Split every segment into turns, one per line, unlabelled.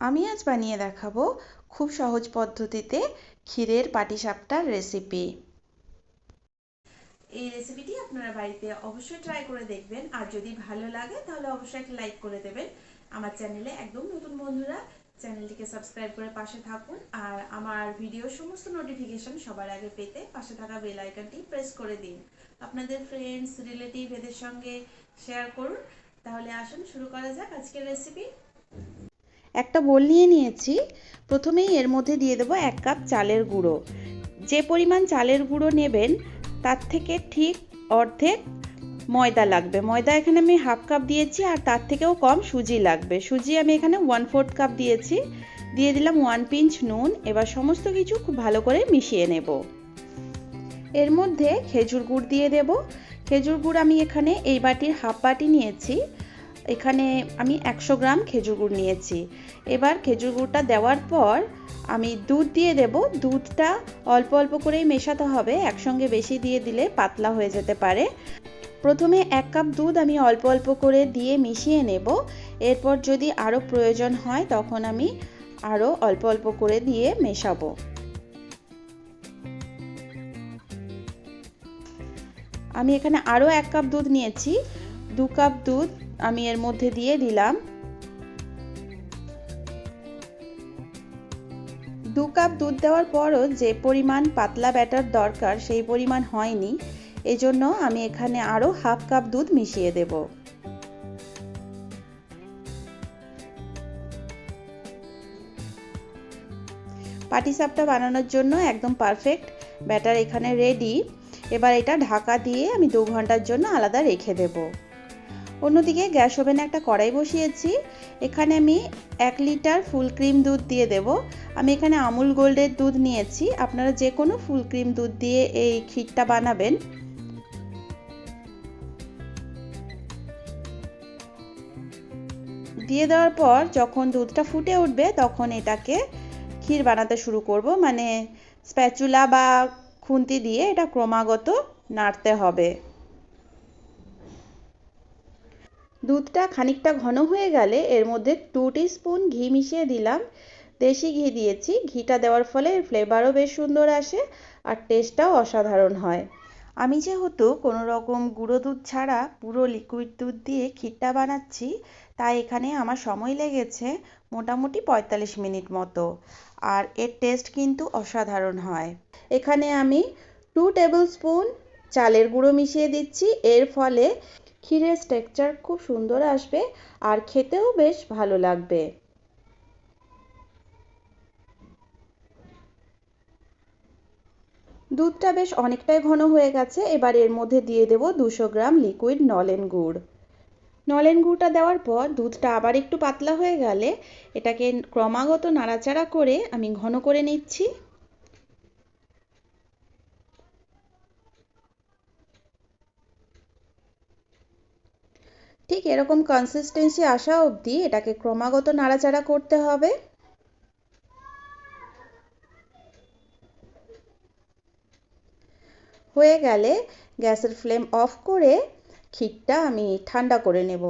আমি আজ বানিয়ে দেখাবো খুব সহজ পদ্ধতিতে ক্ষীরের পাটিসাপটার রেসিপি এই রেসিপিটি আপনারা বাড়িতে অবশ্যই ট্রাই করে দেখবেন। আর যদি ভালো লাগে, তাহলে অবশ্যই একটা লাইক করে দেবেন। আমার চ্যানেলে একদম নতুন বন্ধুরা চ্যানেলটিকে সাবস্ক্রাইব করে পাশে থাকুন। আর আমার ভিডিও সমস্ত নোটিফিকেশন সবার আগে পেতে পাশে থাকা বেল আইকনটি প্রেস করে দিন। আপনাদের ফ্রেন্ডস রিলেটিভ এদের সঙ্গে শেয়ার করুন। তাহলে আসুন, শুরু করা যাক আজকের রেসিপি একটা বোল নিয়ে নিয়েছি। প্রথমেই এর মধ্যে দিয়ে দেবো এক কাপ চালের গুঁড়ো। যে পরিমাণ চালের গুঁড়ো নেবেন, তার থেকে ঠিক অর্ধেক ময়দা লাগবে। ময়দা এখানে আমি হাফ কাপ দিয়েছি আর তার থেকেও কম সুজি লাগবে। সুজি আমি এখানে ওয়ান ফোর্থ কাপ দিয়েছি। দিয়ে দিলাম ওয়ান পিঞ্চ নুন। এবার সমস্ত কিছু খুব ভালো করে মিশিয়ে নেব। এর মধ্যে খেজুর গুড় দিয়ে দেব। খেজুর গুড় আমি এখানে এই বাটির হাফ বাটি নিয়েছি। এখানে আমি একশো গ্রাম খেজুর গুড় নিয়েছি। এবার খেজুর গুড়টা দেওয়ার পর আমি দুধ দিয়ে দেব। দুধটা অল্প অল্প করেই মেশাতে হবে, একসঙ্গে বেশি দিয়ে দিলে পাতলা হয়ে যেতে পারে। প্রথমে এক কাপ দুধ আমি অল্প অল্প করে দিয়ে মিশিয়ে নেব। এরপর যদি আরও প্রয়োজন হয় তখন আমি আরও অল্প অল্প করে দিয়ে মেশাবো। আমি এখানে আরও এক কাপ দুধ নিয়েছি। দু কাপ দুধ আমি এর মধ্যে দিয়ে দিলাম দু কাপ দুধ দেওয়ার পরও যে পরিমাণ পাতলা ব্যাটার দরকার সেই পরিমাণ হয়নি। এজন্য আমি এখানে আরও হাফ কাপ দুধ মিশিয়ে দেব। পাটিসাপটা বানানোর জন্য একদম পারফেক্ট ব্যাটার এখানে রেডি। এবার এটা ঢাকা দিয়ে আমি দু ঘণ্টার জন্য আলাদা রেখে দেব। অন্যদিকে গ্যাস ওভেনে একটা কড়াই বসিয়েছি। এখানে আমি এক লিটার ফুল ক্রিম দুধ দিয়ে দেব। আমি এখানে আমুল গোল্ডের দুধ নিয়েছি। আপনারা যে কোনো ফুল ক্রিম দুধ দিয়ে এই ক্ষীরটা বানাবেন। দিয়ে দেওয়ার পর যখন দুধটা ফুটে উঠবে, তখন এটাকে ক্ষীর বানাতে শুরু করব। মানে স্প্যাচুলা বা খুন্তি দিয়ে এটা ক্রমাগত নাড়তে হবে। দুধটা খানিকটা ঘন হয়ে গেলে এর মধ্যে টু স্পুন ঘি মিশিয়ে দিলাম। দেশি ঘি দিয়েছি। ঘিটা দেওয়ার ফলে এর ফ্লেভারও বেশ সুন্দর আসে আর টেস্টটাও অসাধারণ হয়। আমি যেহেতু কোনো রকম গুঁড়ো দুধ ছাড়া পুরো লিকুইড দুধ দিয়ে ক্ষীরটা বানাচ্ছি, তাই এখানে আমার সময় লেগেছে মোটামুটি পঁয়তাল্লিশ মিনিট মতো। আর এর টেস্ট কিন্তু অসাধারণ হয়। এখানে আমি টু টেবিল স্পুন চালের গুঁড়ো মিশিয়ে দিচ্ছি। এর ফলে ক্ষীরের স্ট্রাকচার খুব সুন্দর আসবে আর খেতেও বেশ ভালো লাগবে। দুধটা বেশ অনেকটাই ঘন হয়ে গেছে, এবার এর মধ্যে দিয়ে দেব দুশো গ্রাম লিকুইড নলেন গুড়। নলেন গুড়টা দেওয়ার পর দুধটা আবার একটু পাতলা হয়ে গেলে এটাকে ক্রমাগত নাড়াচাড়া করে আমি ঘন করে নিচ্ছি। ঠিক এরকম কনসিস্টেন্সি আসা অবধি এটাকে ক্রমাগত নাড়াচাড়া করতে হবে। হয়ে গেলে গ্যাসের ফ্লেম অফ করে ক্ষীরটা আমি ঠান্ডা করে নেব।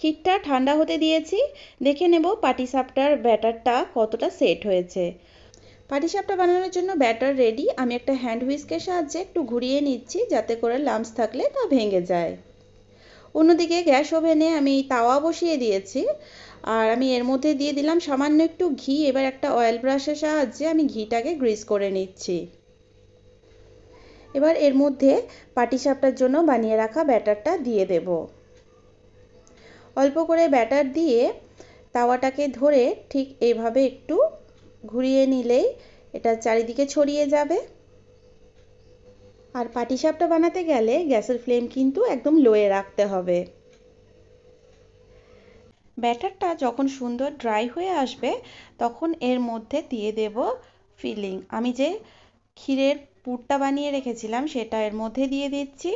ক্ষীরটা ঠান্ডা হতে দিয়েছি। দেখে নেব পাটিসাপটার ব্যাটারটা কতটা সেট হয়েছে। পাটিসাপটা বানানোর জন্য ব্যাটার রেডি। আমি একটা হ্যান্ড হুইস্কের সাহায্যে একটু ঘুরিয়ে নিচ্ছি যাতে করে লাম্পস থাকলে তা ভেঙে যায়। অন্যদিকে গ্যাস ওভেনে আমি তাওয়া বসিয়ে দিয়েছি। আর আমি এর মধ্যে দিয়ে দিলাম সামান্য একটু ঘি। এবার একটা অয়েল ব্রাশের সাহায্যে আমি ঘিটাকে গ্রিস করে নিচ্ছি। এবার এর মধ্যে পাটিসাপটার জন্য বানিয়ে রাখা ব্যাটারটা দিয়ে দেব। অল্প করে ব্যাটার দিয়ে তাওয়াটাকে ধরে ঠিক এইভাবে একটু ঘুরিয়ে নিলেই এটা চারিদিকে ছড়িয়ে যাবে। আর পাটিসাপটা বানাতে গেলে গ্যাসের ফ্লেম কিন্তু একদম লোয়ে রাখতে হবে। ব্যাটারটা যখন সুন্দর ড্রাই হয়ে আসবে, তখন এর মধ্যে দিয়ে দেব ফিলিং। আমি যে ক্ষীরের পুরটা বানিয়ে রেখেছিলাম, সেটা এর মধ্যে দিয়ে দিচ্ছি।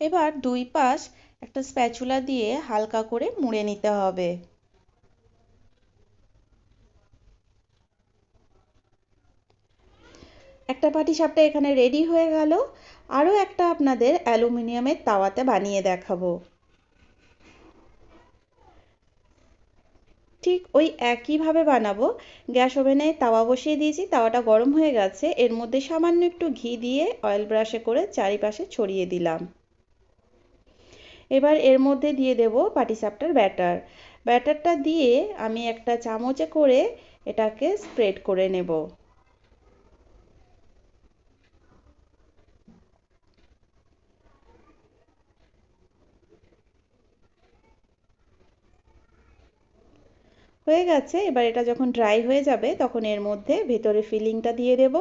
এবার দুই পাশ একটা স্প্যাচুলা দিয়ে হালকা করে মুড়ে নিতে হবে। একটা পাটিসাপটা এখানে রেডি হয়ে গেল। আরও একটা আপনাদের অ্যালুমিনিয়ামের তাওয়াতে বানিয়ে দেখাবো। ঠিক ওই একইভাবে বানাবো। গ্যাস ওভেনে তাওয়া বসিয়ে দিয়েছি, তাওয়াটা গরম হয়ে গেছে। এর মধ্যে সামান্য একটু ঘি দিয়ে অয়েল ব্রাশে করে চারিপাশে ছড়িয়ে দিলাম। এবার এর মধ্যে দিয়ে দেব পাটিসাপটার ব্যাটার। ব্যাটারটা দিয়ে আমি একটা চামচে করে এটাকে স্প্রেড করে নেব। হয়ে গেছে। এবার এটা যখন ড্রাই হয়ে যাবে, তখন এর মধ্যে ভেতরে ফিলিংটা দিয়ে দেব।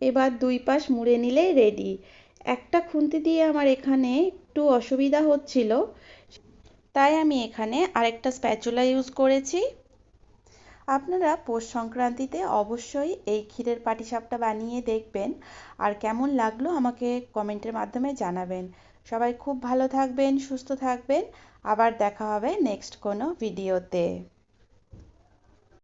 এবার দুই পাশ মুড়ে নিলেই রেডি একটা খুন্তি দিয়ে আমার এখানে একটু অসুবিধা হচ্ছিল, তাই আমি এখানে আরেকটা স্প্যাচুলা ইউজ করেছি। আপনারা পৌষ সংক্রান্তিতে অবশ্যই এই ক্ষীরের পাটিসাপটা বানিয়ে দেখবেন। আর কেমন লাগল আমাকে কমেন্টের মাধ্যমে জানাবেন। সবাই খুব ভালো থাকবেন সুস্থ থাকবেন। আবার দেখা হবে নেক্সট কোনো ভিডিওতে